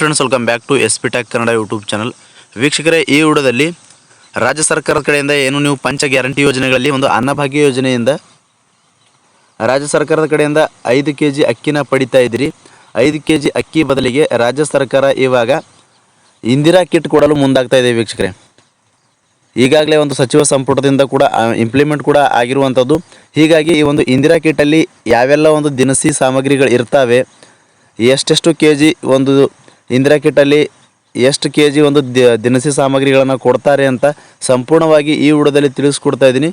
Friends welcome back to S P talk Kannada YouTube channel ವೀಕ್ಷಕರೇ, ಈ ವಿಡಿಯೋದಲ್ಲಿ ರಾಜ್ಯ ಸರ್ಕಾರದ ಕಡೆಯಿಂದ ಏನು ನೀವು ಪಂಚ ಗ್ಯಾರಂಟಿ ಯೋಜನೆಗಳಲ್ಲಿ ಒಂದು ಅನ್ನಭಾಗ್ಯ ಯೋಜನೆಯಿಂದ ರಾಜ್ಯ ಸರ್ಕಾರದ ಕಡೆಯಿಂದ ಐದು ಕೆ ಜಿ ಅಕ್ಕಿನ ಪಡಿತಾ ಇದ್ದೀರಿ. ಐದು ಕೆ ಜಿ ಅಕ್ಕಿ ಬದಲಿಗೆ ರಾಜ್ಯ ಸರ್ಕಾರ ಇವಾಗ ಇಂದಿರಾ ಕಿಟ್ ಕೊಡಲು ಮುಂದಾಗ್ತಾ ಇದೆ ವೀಕ್ಷಕರೇ. ಈಗಾಗಲೇ ಒಂದು ಸಚಿವ ಸಂಪುಟದಿಂದ ಕೂಡ ಇಂಪ್ಲಿಮೆಂಟ್ ಕೂಡ ಆಗಿರುವಂಥದ್ದು. ಹೀಗಾಗಿ ಈ ಒಂದು ಇಂದಿರಾ ಕಿಟ್ಟಲ್ಲಿ ಯಾವೆಲ್ಲ ಒಂದು ದಿನಸಿ ಸಾಮಗ್ರಿಗಳು ಇರ್ತವೆ, ಎಷ್ಟೆಷ್ಟು ಕೆ ಜಿ ಒಂದು ಇಂದಿರಾ ಕಿಟ್ಟಲ್ಲಿ ಎಷ್ಟು ಕೆ ಜಿ ಒಂದು ದಿನಸಿ ಸಾಮಗ್ರಿಗಳನ್ನು ಕೊಡ್ತಾರೆ ಅಂತ ಸಂಪೂರ್ಣವಾಗಿ ಈ ವಿಡಿಯೋದಲ್ಲಿ ತಿಳಿಸ್ಕೊಡ್ತಾ ಇದ್ದೀನಿ.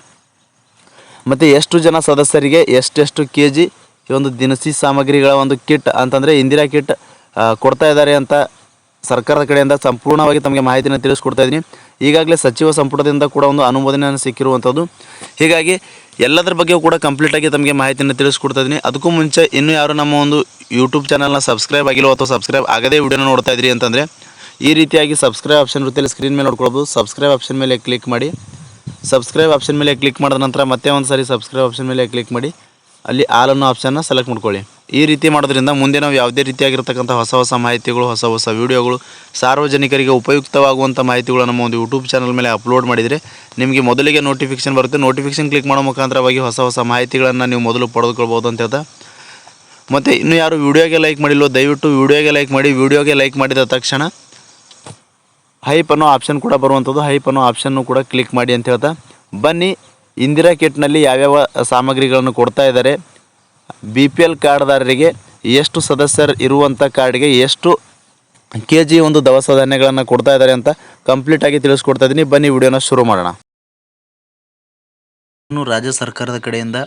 ಮತ್ತು ಎಷ್ಟು ಜನ ಸದಸ್ಯರಿಗೆ ಎಷ್ಟೆಷ್ಟು ಕೆ ಜಿ ಈ ಒಂದು ದಿನಸಿ ಸಾಮಗ್ರಿಗಳ ಒಂದು ಕಿಟ್ ಅಂತಂದರೆ ಇಂದಿರಾ ಕಿಟ್ ಕೊಡ್ತಾ ಇದ್ದಾರೆ ಅಂತ ಸರ್ಕಾರದ ಕಡೆಯಿಂದ ಸಂಪೂರ್ಣವಾಗಿ ತಮಗೆ ಮಾಹಿತಿಯನ್ನು ತಿಳಿಸ್ಕೊಡ್ತಾ ಇದ್ದೀನಿ. ಈಗಾಗಲೇ ಸಚಿವ ಸಂಪುಟದಿಂದ ಕೂಡ ಒಂದು ಅನುಮೋದನೆಯನ್ನು ಸಿಕ್ಕಿರುವಂಥದ್ದು. ಹೀಗಾಗಿ ಎಲ್ಲದರ ಬಗ್ಗೆಯೂ ಕೂಡ ಕಂಪ್ಲೀಟಾಗಿ ತಮಗೆ ಮಾಹಿತಿಯನ್ನು ತಿಳಿಸ್ಕೊಡ್ತಾ ಇದ್ದೀನಿ ಅದಕ್ಕೂ ಮುಂಚೆ ಇನ್ನೂ ಯಾರು ನಮ್ಮ ಒಂದು ಯೂಟ್ಯೂಬ್ ಚಾನಲ್ನ ಸಬ್ಸ್ಕ್ರೈಬ್ ಆಗಿಲ್ಲ ಅಥವಾ ಸಬ್ಸ್ಕ್ರೈಬ್ ಆಗದೇ ವಿಡಿಯೋನ ನೋಡ್ತಾ ಇದ್ರಿ ಅಂತಂದರೆ ಈ ರೀತಿಯಾಗಿ ಸಬ್ಸ್ಕ್ರೈಬ್ ಆಪ್ಷನ್ ಇರುತ್ತೆ. ಸ್ಕ್ರೀನ್ ಮೇಲೆ ನೋಡ್ಕೊಳ್ಬೋದು. ಸಬ್ಸ್ಕ್ರೈಬ್ ಆಪ್ಷನ್ ಮೇಲೆ ಕ್ಲಿಕ್ ಮಾಡಿ. ಸಬ್ಸ್ಕ್ರೈಬ್ ಆಪ್ಷನ್ ಮೇಲೆ ಕ್ಲಿಕ್ ಮಾಡಿದ ನಂತರ ಮತ್ತೆ ಒಂದು ಸಾರಿ ಸಬ್ಸ್ಕ್ರೈಬ್ ಆಪ್ಷನ್ ಮೇಲೆ ಕ್ಲಿಕ್ ಮಾಡಿ. ಅಲ್ಲಿ ಆಲ್ ಅನ್ನೋ ಆಪ್ಷನ್ನ ಸೆಲೆಕ್ಟ್ ಮಾಡ್ಕೊಳ್ಳಿ. ಈ ರೀತಿ ಮಾಡೋದ್ರಿಂದ ಮುಂದೆ ನಾವು ಯಾವುದೇ ರೀತಿಯಾಗಿರ್ತಕ್ಕಂಥ ಹೊಸ ಹೊಸ ಮಾಹಿತಿಗಳು, ಹೊಸ ಹೊಸ ವೀಡಿಯೋಗಳು, ಸಾರ್ವಜನಿಕರಿಗೆ ಉಪಯುಕ್ತವಾಗುವಂಥ ಮಾಹಿತಿಗಳು ನಮ್ಮ ಒಂದು ಯೂಟ್ಯೂಬ್ ಚಾನಲ್ ಮೇಲೆ ಅಪ್ಲೋಡ್ ಮಾಡಿದರೆ ನಿಮಗೆ ಮೊದಲಿಗೆ ನೋಟಿಫಿಕೇಶನ್ ಬರುತ್ತೆ. ನೋಟಿಫಿಕೇಶನ್ ಕ್ಲಿಕ್ ಮಾಡೋ ಮುಖಾಂತರವಾಗಿ ಹೊಸ ಹೊಸ ಮಾಹಿತಿಗಳನ್ನು ನೀವು ಮೊದಲು ಪಡೆದುಕೊಳ್ಬೋದು ಅಂತ ಹೇಳ್ತಾ. ಮತ್ತು ಇನ್ನು ಯಾರು ವೀಡಿಯೋಗೆ ಲೈಕ್ ಮಾಡಿಲ್ಲೋ, ದಯವಿಟ್ಟು ವೀಡಿಯೋಗೆ ಲೈಕ್ ಮಾಡಿ, ವೀಡಿಯೋಗೆ ಲೈಕ್ ಮಾಡಿದ ತಕ್ಷಣ ಹೈಪ್ ಅನ್ನೋ ಆಪ್ಷನ್ ಕೂಡ ಬರುವಂಥದ್ದು. ಹೈಪ್ ಅನ್ನೋ ಆಪ್ಷನ್ನು ಕೂಡ ಕ್ಲಿಕ್ ಮಾಡಿ ಅಂತ ಹೇಳ್ತಾ. ಬನ್ನಿ, ಇಂದಿರಾ ಕಿಟ್ನಲ್ಲಿ ಯಾವ್ಯಾವ ಸಾಮಗ್ರಿಗಳನ್ನು ಕೊಡ್ತಾ ಇದ್ದಾರೆ. ಬಿ ಪಿ ಕಾರ್ಡ್ದಾರರಿಗೆ ಎಷ್ಟು ಸದಸ್ಯರು ಇರುವಂಥ ಕಾರ್ಡ್ಗೆ ಎಷ್ಟು ಕೆ ಜಿ ಒಂದು ದವಸ ಧಾನ್ಯಗಳನ್ನು ಕೊಡ್ತಾ ಇದ್ದಾರೆ ಅಂತ ಕಂಪ್ಲೀಟಾಗಿ ತಿಳಿಸ್ಕೊಡ್ತಾ ಇದ್ದೀನಿ. ಬನ್ನಿ, ವಿಡಿಯೋನ ಶುರು ಮಾಡೋಣ. ಇನ್ನು ರಾಜ್ಯ ಸರ್ಕಾರದ ಕಡೆಯಿಂದ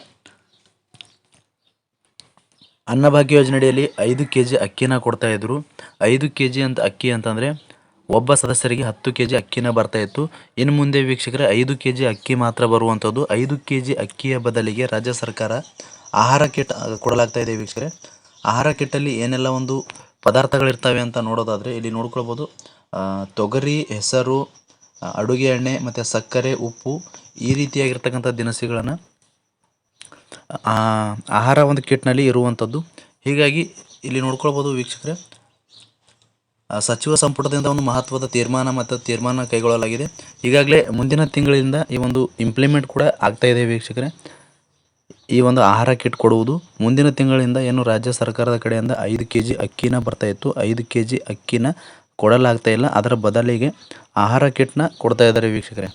ಅನ್ನಭಾಗ್ಯ ಯೋಜನೆಯಡಿಯಲ್ಲಿ ಐದು ಕೆ ಜಿ ಅಕ್ಕಿನ ಕೊಡ್ತಾ ಇದ್ರು. ಐದು ಕೆ ಜಿ ಅಂತ ಅಕ್ಕಿ ಅಂತಂದರೆ ಒಬ್ಬ ಸದಸ್ಯರಿಗೆ ಹತ್ತು ಕೆ ಜಿ ಅಕ್ಕಿನ ಬರ್ತಾ ಇತ್ತು. ಇನ್ನು ಮುಂದೆ ವೀಕ್ಷಕರೇ, ಐದು ಕೆ ಜಿ ಅಕ್ಕಿ ಮಾತ್ರ ಬರುವಂಥದ್ದು ಐದು ಕೆ ಜಿ ಅಕ್ಕಿಯ ಬದಲಿಗೆ ರಾಜ್ಯ ಸರ್ಕಾರ ಆಹಾರ ಕಿಟ್ ಕೊಡಲಾಗ್ತಾ ಇದೆ ವೀಕ್ಷಕರೆ. ಆಹಾರ ಕಿಟ್ಟಲ್ಲಿ ಏನೆಲ್ಲ ಒಂದು ಪದಾರ್ಥಗಳಿರ್ತವೆ ಅಂತ ನೋಡೋದಾದರೆ ಇಲ್ಲಿ ನೋಡ್ಕೊಳ್ಬೋದು. ತೊಗರಿ, ಹೆಸರು ಅಡುಗೆ ಎಣ್ಣೆ ಮತ್ತು ಸಕ್ಕರೆ, ಉಪ್ಪು ಈ ರೀತಿಯಾಗಿರ್ತಕ್ಕಂಥ ದಿನಸಿಗಳನ್ನು ಆಹಾರ ಒಂದು ಕಿಟ್ನಲ್ಲಿ ಇರುವಂಥದ್ದು. ಹೀಗಾಗಿ ಇಲ್ಲಿ ನೋಡ್ಕೊಳ್ಬೋದು ವೀಕ್ಷಕರೇ ಸಚಿವ ಸಂಪುಟದಿಂದ ಒಂದು ಮಹತ್ವದ ತೀರ್ಮಾನ ಮತ್ತು ತೀರ್ಮಾನ ಕೈಗೊಳ್ಳಲಾಗಿದೆ. ಈಗಾಗಲೇ ಮುಂದಿನ ತಿಂಗಳಿಂದ ಈ ಒಂದು ಇಂಪ್ಲಿಮೆಂಟ್ ಕೂಡ ಆಗ್ತಾ ಇದೆ ವೀಕ್ಷಕರೇ. ಈ ಒಂದು ಆಹಾರ ಕಿಟ್ ಕೊಡುವುದು ಮುಂದಿನ ತಿಂಗಳಿಂದ ಏನು ರಾಜ್ಯ ಸರ್ಕಾರದ ಕಡೆಯಿಂದ ಐದು ಕೆ ಜಿ ಅಕ್ಕಿನ ಬರ್ತಾ ಇತ್ತು. ಐದು ಕೆ ಜಿ ಅಕ್ಕಿನ ಕೊಡಲಾಗ್ತಾ ಇಲ್ಲ. ಅದರ ಬದಲಿಗೆ ಆಹಾರ ಕಿಟ್ನ ಕೊಡ್ತಾ ಇದ್ದಾರೆ ವೀಕ್ಷಕರೇ.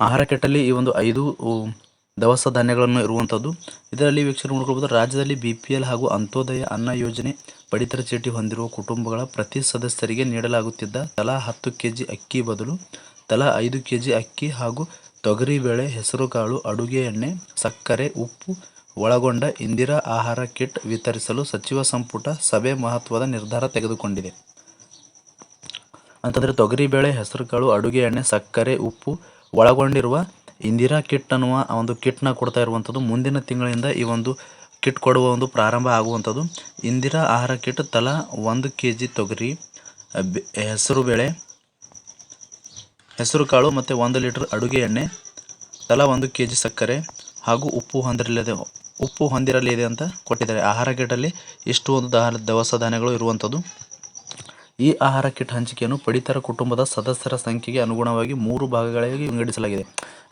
ಆಹಾರ ಕಿಟ್ಟಲ್ಲಿ ಈ ಒಂದು ಐದು ದವಸ ಧಾನ್ಯಗಳನ್ನು ಇರುವಂಥದ್ದು. ಇದರಲ್ಲಿ ವೀಕ್ಷಕರು ನೋಡ್ಕೊಳ್ಬೋದು, ರಾಜ್ಯದಲ್ಲಿ ಬಿ ಪಿ ಎಲ್ ಹಾಗೂ ಅಂತ್ಯೋದಯ ಅನ್ನ ಯೋಜನೆ ಪಡಿತರ ಚೀಟಿ ಹೊಂದಿರುವ ಕುಟುಂಬಗಳ ಪ್ರತಿ ಸದಸ್ಯರಿಗೆ ನೀಡಲಾಗುತ್ತಿದ್ದ ತಲಾ ಹತ್ತು ಕೆ ಜಿ ಅಕ್ಕಿ ಬದಲು ತಲಾ ಐದು ಕೆ ಜಿ ಅಕ್ಕಿ ಹಾಗೂ ತೊಗರಿಬೇಳೆ, ಹೆಸರುಕಾಳು, ಅಡುಗೆ ಎಣ್ಣೆ, ಸಕ್ಕರೆ, ಉಪ್ಪು, ಒಳಗೊಂಡ ಇಂದಿರಾ ಆಹಾರ ಕಿಟ್ ವಿತರಿಸಲು ಸಚಿವ ಸಂಪುಟ ಸಭೆ ಮಹತ್ವದ ನಿರ್ಧಾರ ತೆಗೆದುಕೊಂಡಿದೆ. ಅಂತಂದರೆ ತೊಗರಿಬೇಳೆ, ಹೆಸರುಕಾಳು, ಅಡುಗೆ ಎಣ್ಣೆ, ಸಕ್ಕರೆ, ಉಪ್ಪು ಒಳಗೊಂಡಿರುವ ಇಂದಿರಾ ಕಿಟ್ ಅನ್ನುವ ಒಂದು ಕಿಟ್ನ ಕೊಡ್ತಾ ಇರುವಂಥದ್ದು ಮುಂದಿನ ತಿಂಗಳಿಂದ ಈ ಒಂದು ಕಿಟ್ ಕೊಡುವ ಒಂದು ಪ್ರಾರಂಭ ಆಗುವಂಥದ್ದು. ಇಂದಿರಾ ಆಹಾರ ಕಿಟ್ ತಲಾ ಒಂದು ಕೆ ಜಿ ತೊಗರಿ, ಬೆ- ಹೆಸರುಬೇಳೆ ಹೆಸರುಕಾಳು ಮತ್ತು ಒಂದು ಲೀಟರ್ ಅಡುಗೆ ಎಣ್ಣೆ, ತಲಾ ಒಂದು ಕೆ ಜಿ ಸಕ್ಕರೆ ಹಾಗೂ ಉಪ್ಪು ಹೊಂದಿರಲಿದೆ ಉಪ್ಪು ಹೊಂದಿರಲಿದೆ ಅಂತ ಕೊಟ್ಟಿದ್ದಾರೆ. ಆಹಾರ ಕಿಟ್ಟಲ್ಲಿ ಇಷ್ಟು ಒಂದು ದಹ ದವಸ ಧಾನ್ಯಗಳು ಇರುವಂಥದ್ದು ಈ ಆಹಾರ ಕಿಟ್ ಹಂಚಿಕೆಯನ್ನು ಪಡಿತರ ಕುಟುಂಬದ ಸದಸ್ಯರ ಸಂಖ್ಯೆಗೆ ಅನುಗುಣವಾಗಿ ಮೂರು ಭಾಗಗಳಾಗಿ ವಿಂಗಡಿಸಲಾಗಿದೆ.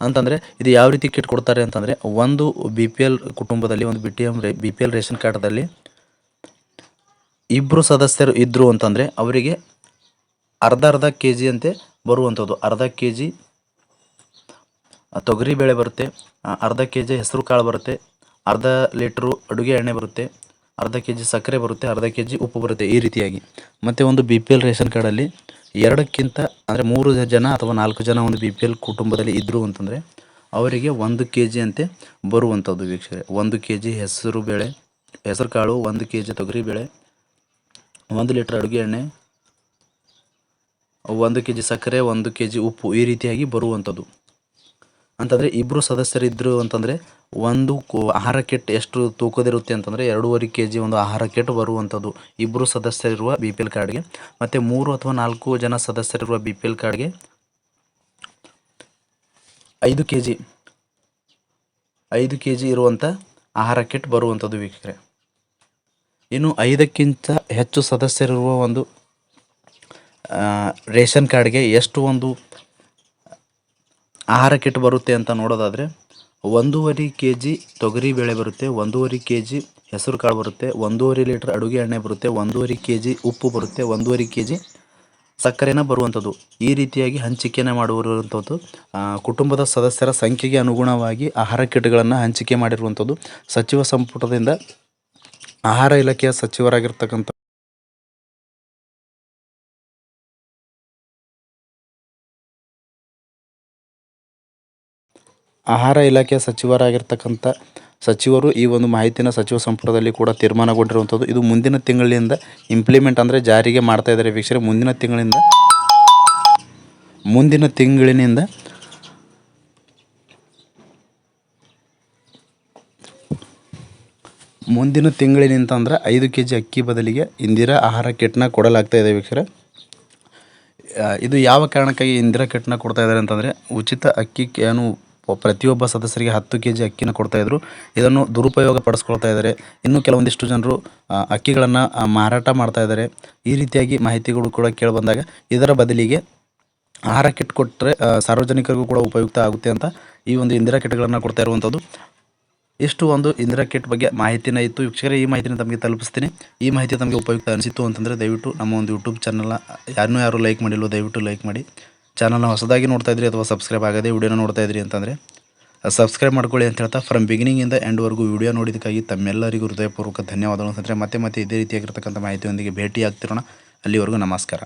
ಅಂತಂದರೆ, ಇದು ಯಾವ ರೀತಿ ಕಿಟ್ ಕೊಡ್ತಾರೆ ಅಂತಂದರೆ, ಒಂದು ಬಿ ಪಿ ಎಲ್ ಕುಟುಂಬದಲ್ಲಿ, ಒಂದು ಬಿ ಟಿ ಎಂ ರೇ ಬಿ ಪಿ ಎಲ್ ರೇಷನ್ ಕಾರ್ಡ್ದಲ್ಲಿ ಇಬ್ಬರು ಸದಸ್ಯರು ಇದ್ದರು ಅಂತಂದರೆ, ಅವರಿಗೆ ಅರ್ಧ ಅರ್ಧ ಕೆ ಜಿ ಅಂತೆ ಬರುವಂಥದ್ದು ಅರ್ಧ ಕೆ ಜಿ ತೊಗರಿ ಬೇಳೆ ಬರುತ್ತೆ ಅರ್ಧ ಕೆ ಜಿ ಹೆಸರು ಕಾಳು ಬರುತ್ತೆ, ಅರ್ಧ ಲೀಟ್ರು ಅಡುಗೆ ಎಣ್ಣೆ ಬರುತ್ತೆ, ಅರ್ಧ ಕೆ ಜಿ ಸಕ್ಕರೆ ಬರುತ್ತೆ, ಅರ್ಧ ಕೆ ಜಿ ಉಪ್ಪು ಬರುತ್ತೆ ಈ ರೀತಿಯಾಗಿ. ಮತ್ತು ಒಂದು ಬಿ ಪಿ ಎಲ್ ರೇಷನ್ ಕಾರ್ಡಲ್ಲಿ ಎರಡಕ್ಕಿಂತ, ಅಂದರೆ ಮೂರು ಜನ ಅಥವಾ ನಾಲ್ಕು ಜನ ಒಂದು ಬಿ ಪಿ ಎಲ್ ಕುಟುಂಬದಲ್ಲಿ ಇದ್ದರು ಅಂತಂದರೆ ಅವರಿಗೆ ಒಂದು ಕೆ ಜಿ ಅಂತೆ ಬರುವಂಥದ್ದು ವೀಕ್ಷಕರೇ. ಒಂದು ಕೆ ಜಿ ಹೆಸರು ಬೇಳೆ, ಹೆಸರು ಕಾಳು, ಒಂದು ಕೆ ಜಿ ತೊಗರಿ ಬೇಳೆ, ಒಂದು ಲೀಟ್ರ್ ಅಡುಗೆ ಎಣ್ಣೆ ಒಂದು ಕೆ ಜಿ ಸಕ್ಕರೆ, ಒಂದು ಕೆ ಜಿ ಉಪ್ಪು ಈ ರೀತಿಯಾಗಿ ಬರುವಂಥದ್ದು. ಅಂತಂದರೆ ಇಬ್ಬರು ಸದಸ್ಯರಿದ್ದರು ಅಂತಂದರೆ ಒಂದು ಆಹಾರ ಕಿಟ್ ಎಷ್ಟು ತೂಕದಿರುತ್ತೆ ಅಂತಂದರೆ ಎರಡೂವರೆ ಕೆ ಜಿ ಒಂದು ಆಹಾರ ಕಿಟ್ ಬರುವಂಥದ್ದು. ಇಬ್ಬರು ಸದಸ್ಯರಿರುವ ಬಿ ಪಿ ಎಲ್ ಕಾರ್ಡ್ಗೆ ಮತ್ತು ಮೂರು ಅಥವಾ ನಾಲ್ಕು ಜನ ಸದಸ್ಯರಿರುವ ಬಿ ಪಿ ಎಲ್ ಕಾರ್ಡ್ಗೆ ಐದು ಕೆ ಜಿ ಐದು ಕೆ ಜಿ ಇರುವಂಥ ಆಹಾರ ಕಿಟ್ ಬರುವಂಥದ್ದು ವೀಕ್ಷಕರೇ. ಇನ್ನು ಐದಕ್ಕಿಂತ ಹೆಚ್ಚು ಸದಸ್ಯರಿರುವ ಒಂದು ರೇಷನ್ ಕಾರ್ಡ್ಗೆ ಎಷ್ಟು ಒಂದು ಆಹಾರ ಕಿಟ್ ಬರುತ್ತೆ ಅಂತ ನೋಡೋದಾದರೆ ಒಂದೂವರೆ ಕೆ ಜಿ ತೊಗರಿ ಬೇಳೆ ಬರುತ್ತೆ, ಒಂದೂವರೆ ಕೆ ಜಿ ಹೆಸರು ಕಾಳು ಬರುತ್ತೆ, ಒಂದೂವರೆ ಲೀಟ್ರ್ ಅಡುಗೆ ಎಣ್ಣೆ ಬರುತ್ತೆ, ಒಂದೂವರೆ ಕೆ ಜಿ ಉಪ್ಪು ಬರುತ್ತೆ, ಒಂದೂವರೆ ಕೆ ಜಿ ಸಕ್ಕರೆನ ಬರುವಂಥದ್ದು. ಈ ರೀತಿಯಾಗಿ ಹಂಚಿಕೆಯನ್ನು ಮಾಡುವಂಥದ್ದು ಕುಟುಂಬದ ಸದಸ್ಯರ ಸಂಖ್ಯೆಗೆ ಅನುಗುಣವಾಗಿ ಆಹಾರ ಕಿಟ್ಗಳನ್ನು ಹಂಚಿಕೆ ಮಾಡಿರುವಂಥದ್ದು. ಸಚಿವ ಸಂಪುಟದಿಂದ ಆಹಾರ ಇಲಾಖೆಯ ಸಚಿವರಾಗಿರ್ತಕ್ಕಂಥ ಆಹಾರ ಇಲಾಖೆಯ ಸಚಿವರಾಗಿರ್ತಕ್ಕಂಥ ಸಚಿವರು ಈ ಒಂದು ಮಾಹಿತಿನ ಸಚಿವ ಸಂಪುಟದಲ್ಲಿ ಕೂಡ ತೀರ್ಮಾನಗೊಂಡಿರುವಂಥದ್ದು. ಇದು ಮುಂದಿನ ತಿಂಗಳಿಂದ ಇಂಪ್ಲಿಮೆಂಟ್ ಅಂದರೆ ಜಾರಿಗೆ ಮಾಡ್ತಾ ಇದ್ದಾರೆ ವೀಕ್ಷಕರೇ. ಮುಂದಿನ ತಿಂಗಳಿಂದ ಮುಂದಿನ ತಿಂಗಳಿನಿಂದ ಮುಂದಿನ ತಿಂಗಳಿನಿಂದ ಅಂದ್ರೆ ಐದು ಕೆ ಜಿ ಅಕ್ಕಿ ಬದಲಿಗೆ ಇಂದಿರಾ ಆಹಾರ ಕಿಟ್ನ ಕೊಡಲಾಗ್ತಾ ಇದೆ ವೀಕ್ಷರ ಇದು ಯಾವ ಕಾರಣಕ್ಕಾಗಿ ಇಂದಿರಾ ಕಿಟ್ನ ಕೊಡ್ತಾ ಇದ್ದಾರೆ ಅಂತಂದರೆ ಉಚಿತ ಅಕ್ಕಿ ಏನು ಪ್ರತಿಯೊಬ್ಬ ಸದಸ್ಯರಿಗೆ ಹತ್ತು ಕೆ ಜಿ ಅಕ್ಕಿನ ಕೊಡ್ತಾ ಇದ್ರು. ಇದನ್ನು ದುರುಪಯೋಗ ಪಡಿಸ್ಕೊಳ್ತಾ ಇದ್ದಾರೆ. ಇನ್ನು ಕೆಲವೊಂದಿಷ್ಟು ಜನರು ಅಕ್ಕಿಗಳನ್ನು ಮಾರಾಟ ಮಾಡ್ತಾ ಇದ್ದಾರೆ. ಈ ರೀತಿಯಾಗಿ ಮಾಹಿತಿಗಳು ಕೂಡ ಕೇಳಿಬಂದಾಗ ಇದರ ಬದಲಿಗೆ ಆಹಾರ ಕಿಟ್ ಕೊಟ್ಟರೆ ಸಾರ್ವಜನಿಕರಿಗೂ ಕೂಡ ಉಪಯುಕ್ತ ಆಗುತ್ತೆ ಅಂತ ಈ ಒಂದು ಇಂದಿರಾ ಕಿಟ್ಗಳನ್ನು ಕೊಡ್ತಾ ಇರುವಂಥದ್ದು. ಇಷ್ಟು ಒಂದು ಇಂದಿರಾ ಕಿಟ್ ಬಗ್ಗೆ ಮಾಹಿತಿನ ಇತ್ತು. ವೀಕ್ಷಕರೇ, ಈ ಮಾಹಿತಿನ ತಮಗೆ ತಲುಪಿಸ್ತೀನಿ. ಈ ಮಾಹಿತಿ ತಮಗೆ ಉಪಯುಕ್ತ ಅನಿಸಿತ್ತು ಅಂತಂದರೆ ದಯವಿಟ್ಟು ನಮ್ಮ ಒಂದು ಯೂಟ್ಯೂಬ್ ಚಾನಲ್ನ ಯಾರನ್ನೂ ಯಾರು ಲೈಕ್ ಮಾಡಿಲ್ಲೋ ದಯವಿಟ್ಟು ಲೈಕ್ ಮಾಡಿ. ಚಾನಲ್ನ ಹೊಸದಾಗಿ ನೋಡ್ತಾ ಇದ್ರಿ ಅಥವಾ ಸಬ್ಸ್ಕ್ರೈಬ್ ಆಗದೆ ವಿಡಿಯೋನ ನೋಡ್ತಾ ಇದ್ರಿ ಅಂತಂದರೆ ಸಬ್ಸ್ಕ್ರೈಬ್ ಮಾಡ್ಕೊಳ್ಳಿ ಅಂತ ಹೇಳ್ತಾ ಫ್ರಮ್ ಬಿಗಿನಿಂಗಿಂದ ಎಂಡ್ವರೆಗೂ ವಿಡಿಯೋ ನೋಡಿದ್ದಕ್ಕಾಗಿ ತಮ್ಮೆಲ್ಲರಿಗೂ ಹೃದಯಪೂರ್ವಕ ಧನ್ಯವಾದಗಳು ಅಂತಂದರೆ ಮತ್ತೆ ಮತ್ತೆ ಇದೇ ರೀತಿಯಾಗಿರ್ತಕ್ಕಂಥ ಮಾಹಿತಿಯೊಂದಿಗೆ ಭೇಟಿ ಆಗ್ತಿರೋಣ ಅಲ್ಲಿವರೆಗೂ ನಮಸ್ಕಾರ.